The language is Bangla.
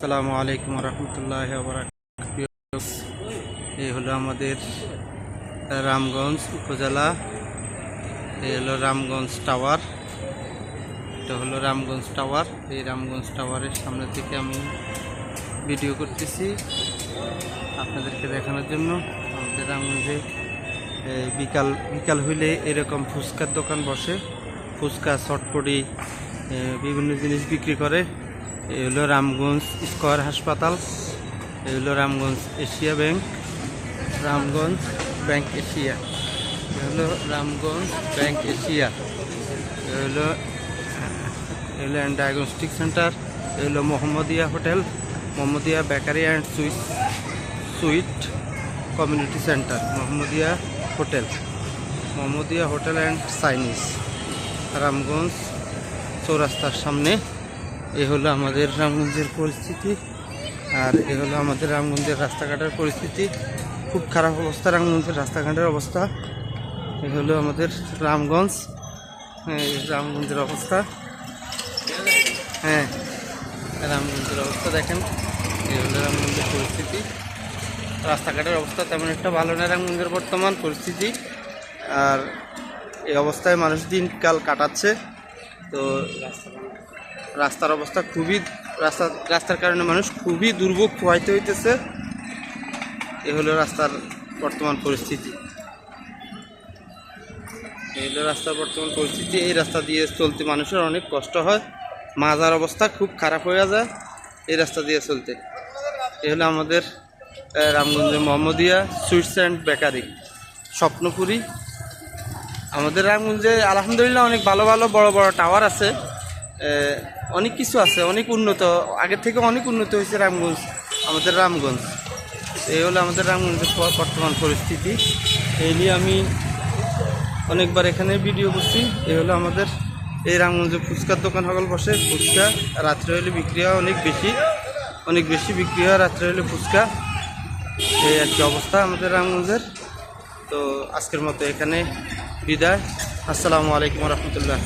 আসসালামু আলাইকুম রহমতুল্লাহ এই হলো আমাদের রামগঞ্জ উপজেলা। এই হলো রামগঞ্জ টাওয়ার। এটা হলো রামগঞ্জ টাওয়ার। এই রামগঞ্জ টাওয়ারের সামনে থেকে আমি ভিডিও করতেছি আপনাদেরকে দেখানোর জন্য। আমাদের রামগঞ্জে বিকাল বিকাল হইলে এরকম ফুচকার দোকান বসে। ফুচকা, চটপটি বিভিন্ন জিনিস বিক্রি করে। এই হলো রামগঞ্জ স্কয়ার হাসপাতাল, এই হলো Ramganj Asia bank, Ramganj bank Asia, এই হলো রামগঞ্জ ব্যাংক এশিয়া, এই হলো এই হলো অ্যান্ড ডায়াগনস্টিক সেন্টার, এই হলো Mohammadiya hotel, Mohammadiya bakery and sweet sweet community centre, Mohammadiya hotel Mohammadiya hotel and Chinese, Ramganj চৌরাস্তার সামনে। এ হলো আমাদের রামগঞ্জের পরিস্থিতি আর এ হলো আমাদের রামগঞ্জের রাস্তাঘাটের পরিস্থিতি। খুব খারাপ অবস্থা রামগঞ্জের রাস্তাঘাটের অবস্থা। এ হলো আমাদের রামগঞ্জ হ্যাঁ, রামগঞ্জের অবস্থা। হ্যাঁ রামগঞ্জের অবস্থা দেখেন এই হলো রামগঞ্জের পরিস্থিতি। রাস্তাঘাটের অবস্থা তেমন একটা ভালো না রামগঞ্জের বর্তমান পরিস্থিতি। আর এই অবস্থায় মানুষ দিনকাল কাটাচ্ছে। তো রাস্তার অবস্থা খুবই রাস্তা রাস্তার কারণে মানুষ খুবই দুর্ভোগ পোহাইতে হইতেছে। এ হলো রাস্তার বর্তমান পরিস্থিতি। এই হলো রাস্তার বর্তমান পরিস্থিতি। এই রাস্তা দিয়ে চলতে মানুষের অনেক কষ্ট হয়। মাজার অবস্থা খুব খারাপ হয়ে যায় এই রাস্তা দিয়ে চলতে। এ হলো আমাদের আহ, রামগঞ্জে Mohammadiya sweets and bakery Swapnapuri আমাদের রামগঞ্জে আলহামদুলিল্লাহ অনেক ভালো ভালো বড় বড় টাওয়ার আছে। অনেক কিছু আছে, অনেক উন্নত। আগের থেকে অনেক উন্নত হয়েছে রামগঞ্জ আমাদের রামগঞ্জ। এই হলো আমাদের রামগঞ্জের বর্তমান পরিস্থিতি। এই নিয়ে আমি অনেকবার এখানে ভিডিও করছি। এই হলো আমাদের এই রামগঞ্জে ফুচকার দোকান সকল বসে। ফুচকা রাত্রে হলে বিক্রি হয় অনেক বেশি অনেক বেশি বিক্রি হয় রাত্রে হলে ফুচকা। এই আর অবস্থা আমাদের রামগঞ্জের। তো আজকের মতো এখানে বিদায়। আসসালামু আলাইকুম রহমতুল্লাহ।